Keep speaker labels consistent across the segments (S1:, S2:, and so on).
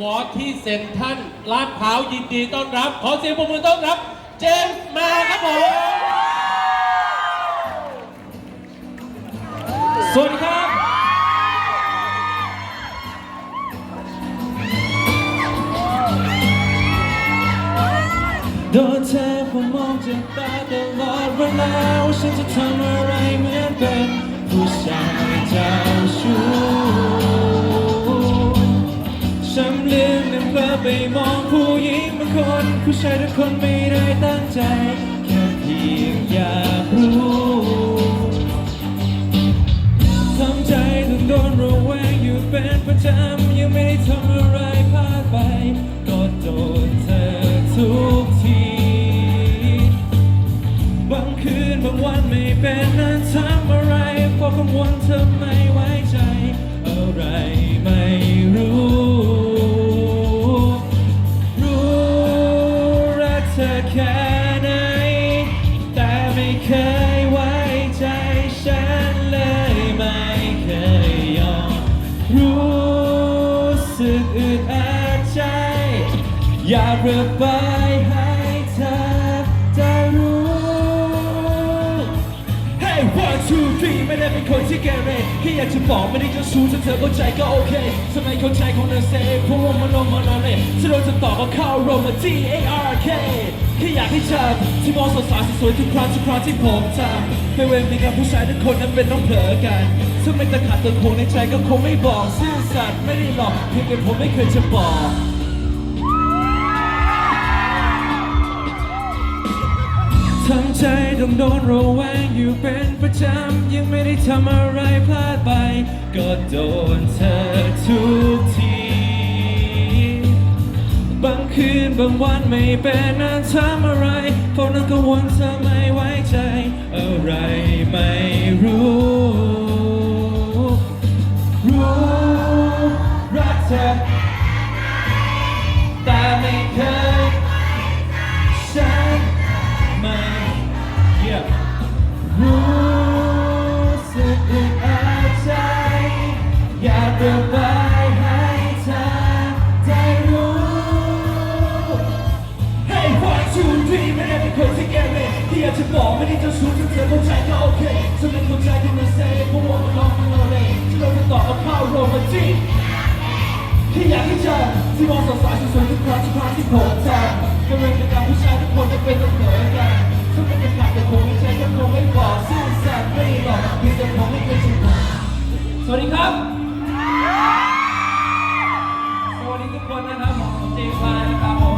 S1: วอร์ที่เซ็นทรัลลาดพร้าวยินดีต้อนรับ ขอเสียงปรบมือต้อนรับ เจมส์มาครับผม สวัสดีครับ
S2: โดนเธอผมมองจากตาตลอดเวลาว่าฉันจะทำอะไร ผู้ชายทุกคนไม่ได้ตั้งใจ แค่เพียงอยากรู้ทำใจต้องโดนระแวงอยู่เป็นประจำยังไม่ได้ทำอะไรพลาดไป ก็โดนเธอทุกที บางคืนบางวันไม่เป็นนั้นทำอะไรเพราะกังวลเธอไม่ไว้ ระบายให้เธอได้รู้ Hey one two three ไม่ได้เป็นคนที่เกเรแค่อยากจะบอกไม่ได้เจะชู้ถ้าเธอเข้าใจก็โอเคทำไมเข้าใจของเธอเซเพราะว่ามันลงมาแล้วเนี่ยฉันโดนจะตอบว่าเข้าโรมา T A R K แค่อยากให้เธอที่มองสาวๆสวยๆทุกครั้งทุกครั้งที่ผมทำไม่เว้นมีกับผู้ชายทุกคนนั้นเป็นต้องเผลอกันถ้าไม่ตะขัดตะโคงในใจก็คงไม่บอกซื่อสัตย์ไม่ได้หลอกเพียงแต่ผมไม่เคยจะบอก ทั้งใจต้องโดนระแวงอยู่เป็นประจำ ยังไม่ได้ทำอะไรพลาดไป ก็โดนเธอทุกที บางคืนบางวันไม่เป็นนั้นทำอะไรเพราะนั้นกังวลเธอไม่ไว้ใจ อะไรไม่รู้ รู้รักเธอ อยากจะบอกไม่ได้เจ้าชู้ถ้าเธอเข้าใจก็โอเคฉันไม่เข้าใจที่มันเซ่เพราะว่ามันลองมันเลยที่เราจะตอบกับเข้าโรมาจีแค่อยากให้เธอที่มองสดใสสวยๆทุกครั้งทุกครั้งที่ผมทำก็เลยเป็นการผู้ชายทุกคนจะเป็นต้องเหมือนกันถ้าไม่เป็นขาดแต่คงไม่ใช่ก็คงไม่บอกซื่อสัตย์ไม่หลอกเพียงแต่ผมไม่เคยชินสวัสดีครับ สวัสดีทุกคนนะครับผมเจมส์มานะครับ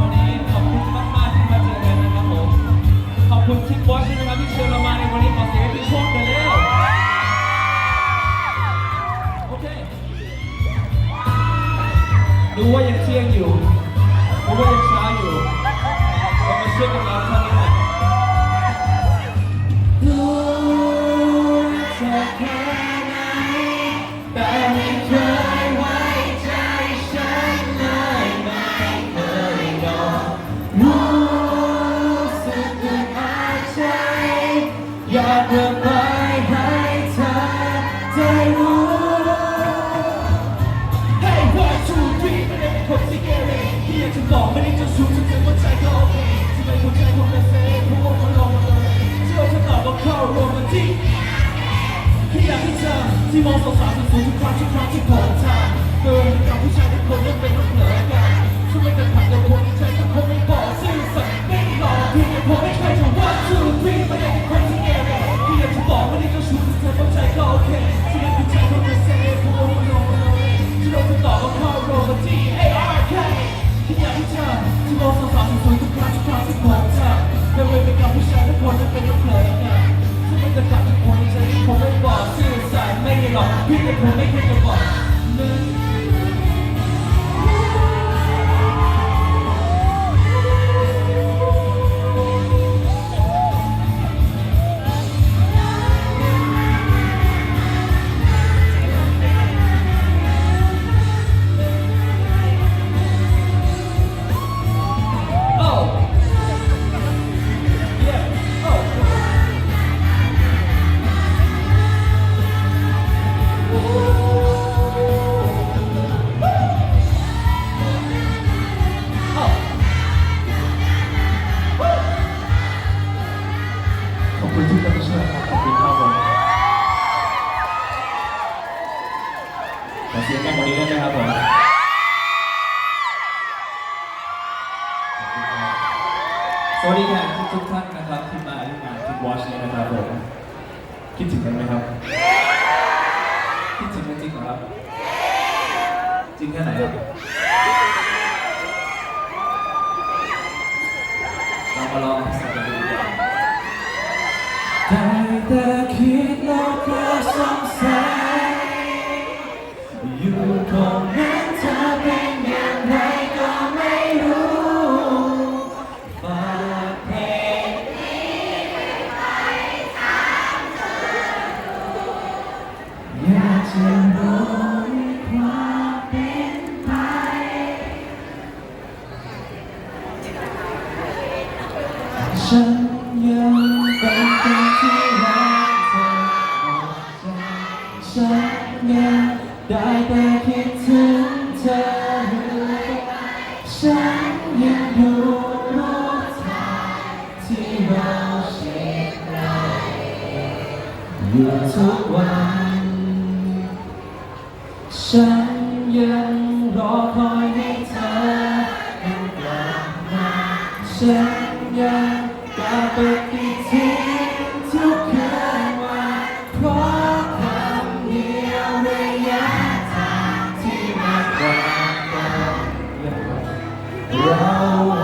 S2: ขอบคุณที่วอชนะครับที่เชิญเร ระบายให้เธอได้รู้ Hey one two three ไม่ได้เป็นคนที่เกเรที่อยากจะบอกไม่ได้จะชู้ฉันเธอเข้าใจก็โอเคที่ไม่เข้าใจคงไม่เซ่เพราะว่ามันลงมาเลยที่เราจะตอบว่าเข้าโรแมนติกแค่อยากให้เธอที่มองสาวๆสวยทุกครั้งทุกครั้งที่ผม ยเป็นกับผู้ชายทุกคนนั้นเป็นต้องเผลอกันไม่จะก ขอเสียงกันวันนี้ด้วยนะครับผมสวัสดีค่ะทุกท่านนะครับที่มาที่งานที่วอชนี้นะครับผมคิดถึงกันไหมครับคิดถึงกันจริงเหรอครับ จริงแค่ไหนครับเรามาลองสักกันดูดีกว่าได้แต่คิด come. อยู่ทุกวัน ฉันยังรอคอยให้เธอนั้กลับมาฉันยังกลับไปอีกทีทุกคืนวันเพราะคำเดียวระยะทางที่มากกว่ากันเรา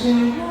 S2: ส